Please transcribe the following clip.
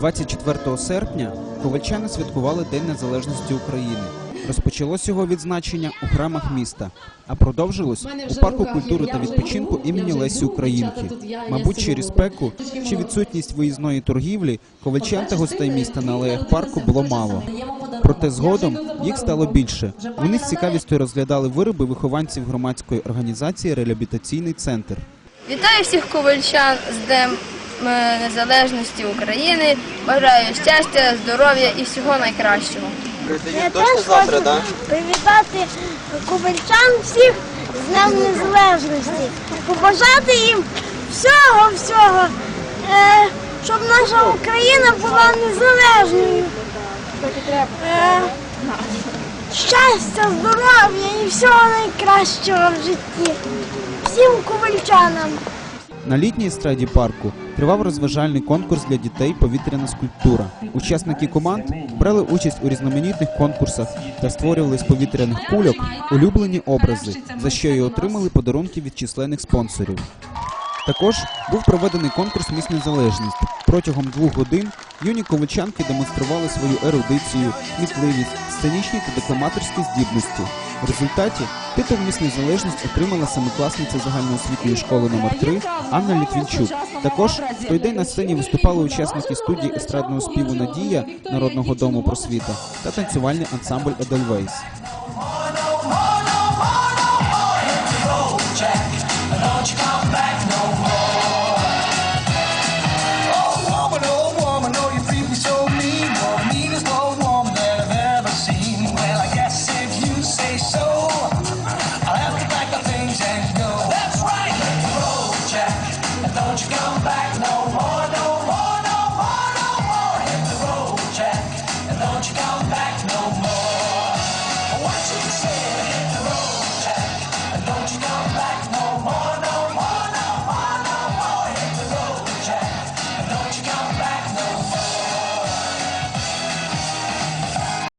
24 серпня ковальчани святкували День Незалежності України. Розпочалось його відзначення у храмах міста, а продовжилось у парку культури та відпочинку імені Лесі Українки. Мабуть, через спеку чи відсутність виїзної торгівлі ковальчан та гостей міста на алеях парку було мало. Проте згодом їх стало більше. Вони з цікавістю розглядали вироби вихованців громадської організації Реабілітаційний центр. Вітаю всіх ковальчан з Днем Незалежності України. Бажаю щастя, здоров'я і всього найкращого. Я теж хочу привітати кубельчан всіх з Днем Незалежності, побажати їм всього, всього, е, щоб наша Україна була незалежною. Е, щастя, здоров'я і всього найкращого в житті. Всім кубельчанам. На літній естраді парку тривав розважальний конкурс для дітей Повітряна скульптура. Учасники команд брали участь у різноманітних конкурсах та створювали з повітряних кульок улюблені образи, за що й отримали подарунки від численних спонсорів. Також був проведений конкурс Міс Незалежність. Протягом двох годин юні ковальчанки демонстрували свою ерудицію, кмітливість, сценічні та декламаторські здібності. В результаті титул Міс Незалежність отримала семикласниця загальноосвітньої школи номер 3 Анна Літвінчук. Також в той день на сцені виступали учасники студії естрадного співу Надія Народного дому просвіта та танцювальний ансамбль Едельвейс. don't you come back no more.